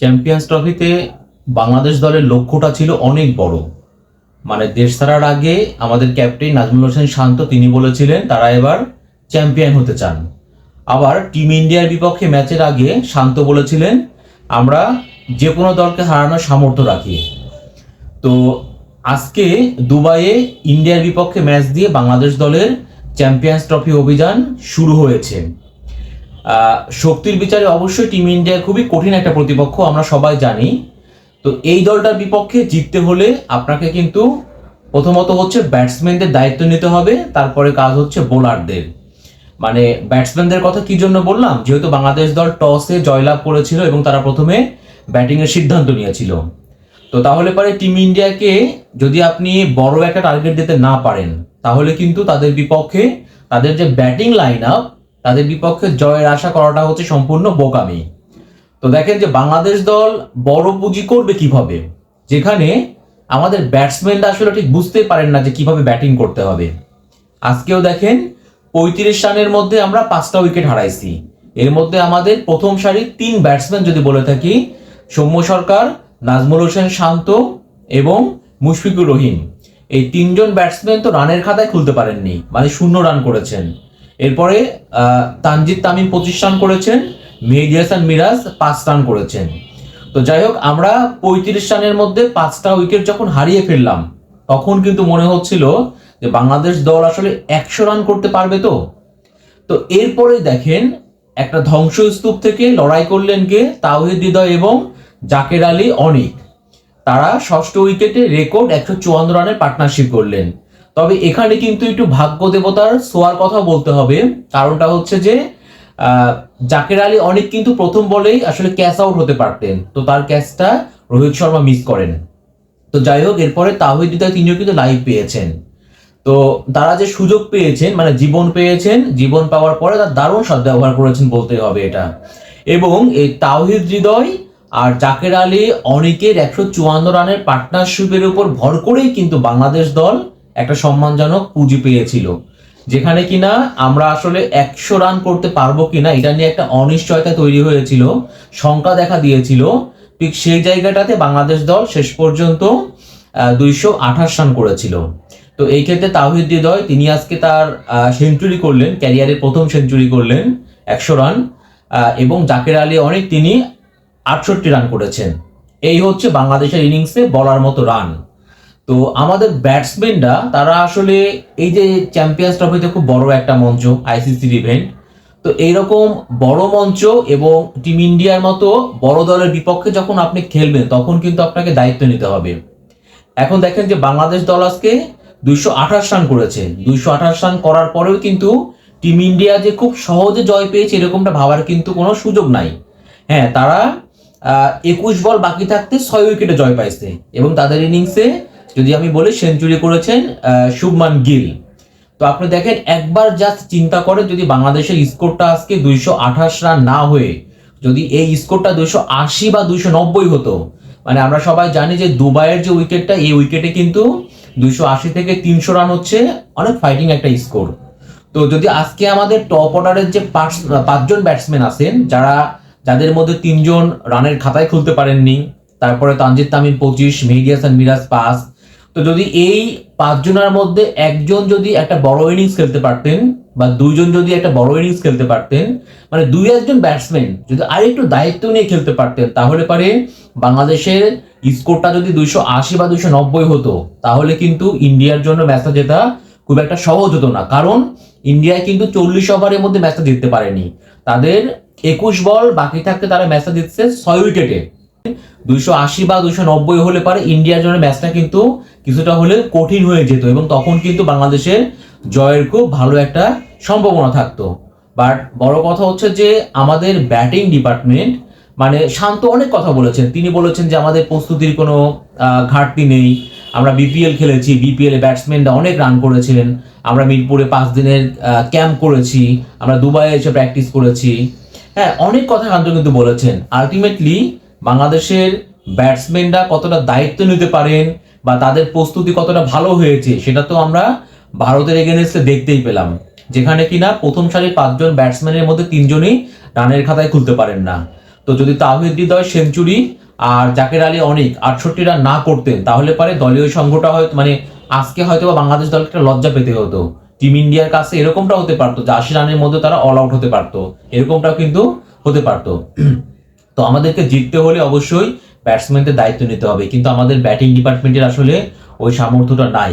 Champions ট্রফিতে বাংলাদেশ দলের লক্ষ্যটা ছিল অনেক বড়। মানে দেশ ছাড়ার আগে আমাদের ক্যাপ্টেন নাজমুল হোসেন শান্ত তিনি বলেছিলেন, তারা এবার চ্যাম্পিয়ন হতে চান। আবার টিম ইন্ডিয়ার বিপক্ষে ম্যাচের আগে শান্ত বলেছিলেন, আমরা যে কোনো দলকে হারানোর সামর্থ্য রাখি। তো আজকে দুবাইয়ে ইন্ডিয়ার বিপক্ষে ম্যাচ দিয়ে বাংলাদেশ দলের চ্যাম্পিয়ন্স ট্রফি অভিযান শুরু হয়েছে। শক্তির বিচারে অবশ্যই টিম ইন্ডিয়া খুবই কঠিন একটা প্রতিপক্ষ, আমরা সবাই জানি। তো এই দলটার বিপক্ষে জিততে হলে আপনাকে কিন্তু প্রথমত হচ্ছে ব্যাটসম্যানদের দায়িত্ব নিতে হবে, তারপরে কাজ হচ্ছে বোলারদের মানে ব্যাটসম্যানদের কথা কি জন্য বললাম? যেহেতু বাংলাদেশ দল টসে জয়লাভ করেছিল এবং তারা প্রথমে ব্যাটিং এর সিদ্ধান্ত নিয়েছিল। তো তাহলে পরে টিম ইন্ডিয়াকে যদি আপনি বড় একটা টার্গেট দিতে না পারেন, তাহলে কিন্তু তাদের বিপক্ষে তাদের যে ব্যাটিং লাইন আপ তাদের বিপক্ষে জয়ের আশা করাটা হচ্ছে সম্পূর্ণ বোকামি। তো দেখেন যে বাংলাদেশ দল বড় পুঁজি করবে কীভাবে? যেখানে আমাদের ব্যাটসম্যানরা আসলে ঠিক বুঝতে পারেন না যে কীভাবে ব্যাটিং করতে হবে। আজকেও দেখেন পঁয়ত্রিশ রানের মধ্যে আমরা পাঁচটা উইকেট হারাইছি। এর মধ্যে আমাদের প্রথম সারির তিন ব্যাটসম্যান যদি বলে থাকি, সৌম্য সরকার, নাজমুল হোসেন শান্ত এবং মুশফিকুর রহিম। এই তিনজন ব্যাটসম্যান তো রানের খাতায় খুলতে পারেননি মানে শূন্য রান করেছেন। এরপরে তানজিদ তামিম পঁচিশ রান করেছেন মেহেদি হাসান মিরাজ পাঁচ রান করেছেন। তো যাই হোক, আমরা পঁয়ত্রিশ রানের মধ্যে পাঁচটা উইকেট যখন হারিয়ে ফেললাম, তখন কিন্তু মনে হচ্ছিল যে বাংলাদেশ দল আসলে একশো রান করতে পারবে তো? তো এরপরে দেখেন, একটা ধ্বংসস্তূপ থেকে লড়াই করলেন কে? তাওহিদ হৃদয় এবং জাকের আলী অনিক। তারা ষষ্ঠ উইকেটে রেকর্ড একশো চুয়ান্ন রানের পার্টনারশিপ করলেন। তবে এখানে কিন্তু একটু ভাগ্য দেবতার সোয়ার কথা বলতে হবে। কারণটা হচ্ছে যে জাকের আলী অনেক কিন্তু প্রথম বলেই আসলে ক্যাচ আউট হতে পারতেন। তো তার ক্যাচটা রোহিত শর্মা মিস করেন। তো যাই হোক, এরপরে তাহিদ তিনিও কিন্তু লাইভ পেয়েছেন। তো তারা যে সুযোগ পেয়েছেন মানে জীবন পেয়েছেন, জীবন পাওয়ার পরে তার দারুণ সদ্ব্যবহার করেছেন বলতে হবে এটা। এবং এই তাওহিদ হৃদয় আর জাকের আলী অনেকের একশো চুয়ান্ন রানের পার্টনারশিপের উপর ভর করেই কিন্তু বাংলাদেশ দল একটা সম্মানজনক পুঁজি পেয়েছিল। যেখানে কিনা আমরা আসলে একশো রান করতে পারব কিনা, এটা নিয়ে একটা অনিশ্চয়তা তৈরি হয়েছিল, শঙ্কা দেখা দিয়েছিল। ঠিক সেই জায়গাটাতে বাংলাদেশ দল শেষ পর্যন্ত দুইশো আঠাশ রান করেছিল। তো এই ক্ষেত্রে তাহিদ হৃদয়, তিনি আজকে তার সেঞ্চুরি করলেন ক্যারিয়ারের প্রথম সেঞ্চুরি করলেন, একশো রান এবং জাকের আলী অনেক তিনি আটষট্টি রান করেছেন। এই হচ্ছে বাংলাদেশের ইনিংসে বলার মতো রান তো আমাদের ব্যাটসম্যানরা তারা আসলে এই যে চ্যাম্পিয়ন্স ট্রফিতে খুব বড় একটা মঞ্চ আইসিসির ইভেন্ট তো এইরকম বড় মঞ্চ এবং টিম ইন্ডিয়ার মতো বড় দলের বিপক্ষে যখন আপনি খেলবেন, তখন কিন্তু আপনাকে দায়িত্ব নিতে হবে। এখন দেখেন যে বাংলাদেশ দল আজকে দুইশো আঠাশ রান করেছে। দুইশো আঠাশ রান করার পরেও কিন্তু টিম ইন্ডিয়া যে খুব সহজে জয় পেয়েছে এরকমটা ভাবার কিন্তু কোনো সুযোগ নাই। হ্যাঁ তারা একুশ বল বাকি থাকতে ছয় উইকেটে জয় পাইছে এবং তাদের ইনিংসে যদি আমি বলি, সেঞ্চুরি করেছেন শুভমান গিল। তো আপনি দেখেন, একবার জাস্ট চিন্তা করে যদি বাংলাদেশের স্কোরটা আজকে দুইশো আঠাশ রান না হয়ে, যদি এই স্কোরটা দুইশো আশি বা দুইশো নব্বই হতো মানে আমরা সবাই জানি যে দুবাইয়ের যে উইকেটটা এই উইকেটে কিন্তু দুইশো আশি থেকে তিনশো রান হচ্ছে, অনেক ফাইটিং একটা স্কোর তো যদি আজকে আমাদের টপ অর্ডারের যে পাঁচ- পাঁচজন ব্যাটসম্যান আছেন, যারা, যাদের মধ্যে তিনজন রানের খাতায় খুলতে পারেননি, তারপরে তানজিদ তামিম পঁচিশ মেহেদি হাসান মিরাজ পাঁচ তো যদি এই পাঁচজনের মধ্যে একজন যদি একটা বড় ইনিংস খেলতে পারতেন বা দুইজন যদি একটা বড় ইনিংস খেলতে পারতেন মানে দুই একজন ব্যাটসম্যান যদি আরেকটু দায়িত্ব নিয়ে খেলতে পারতেন, তাহলে পারে বাংলাদেশের স্কোরটা যদি দুইশো আশি বা দুইশো নব্বই হতো, তাহলে কিন্তু ইন্ডিয়ার জন্য ম্যাচটা জেতা খুব একটা সহজ হতো না। কারণ ইন্ডিয়া কিন্তু চল্লিশ ওভারের মধ্যে ম্যাচটা জিততে পারেনি। তাদের একুশ বল বাকি থাকতে তারা ম্যাচটা জিতছে ছয় উইকেটে দুইশো আশি বা দুইশো নব্বই হলে পারে, ইন্ডিয়ার জন্য ম্যাচটা কিন্তু কিছুটা হলে কঠিন হয়ে যেত এবং তখন কিন্তু বাংলাদেশের জয়ের খুব ভালো একটা সম্ভাবনা থাকতো। বাট বড় কথা হচ্ছে যে আমাদের ব্যাটিং ডিপার্টমেন্ট মানে শান্ত অনেক কথা বলেছেন। তিনি বলেছেন যে আমাদের প্রস্তুতির কোনো ঘাটতি নেই। আমরা বিপিএল খেলেছি বিপিএল ব্যাটসম্যানরা অনেক রান করেছিলেন আমরা মিরপুরে পাঁচ দিনের ক্যাম্প করেছি। আমরা দুবাইয়ে এসে প্র্যাকটিস করেছি। হ্যাঁ অনেক কথা শান্ত কিন্তু বলেছেন। আলটিমেটলি বাংলাদেশের ব্যাটসম্যানরা কতটা দায়িত্ব নিতে পারেন বা তাদের প্রস্তুতি কতটা ভালো হয়েছে, সেটা তো আমরা ভারতের এগেনস্টে দেখতেই পেলাম। যেখানে কিনা প্রথম সারির পাঁচজন ব্যাটসম্যানের মধ্যে তিনজনই রানের খাতায় খুলতে পারেন না। তো যদি তাহিদ হৃদয় সেঞ্চুরি আর জাকের আলী অনেক আটষট্টি রান না করতেন, তাহলে পারে দলীয় সংঘটা হয়তো মানে আজকে হয়তো বা বাংলাদেশ দলকে একটা লজ্জা পেতে হতো। টিম ইন্ডিয়ার কাছে এরকমটা হতে পারতো যে আশি রানের মধ্যে তারা অল আউট হতে পারতো। এরকমটাও কিন্তু হতে পারতো। তো আমাদেরকে জিততে হলে অবশ্যই ব্যাটসম্যানদের দায়িত্ব নিতে হবে। কিন্তু আমাদের ব্যাটিং ডিপার্টমেন্টের আসলে ওই সামর্থ্যটা নাই।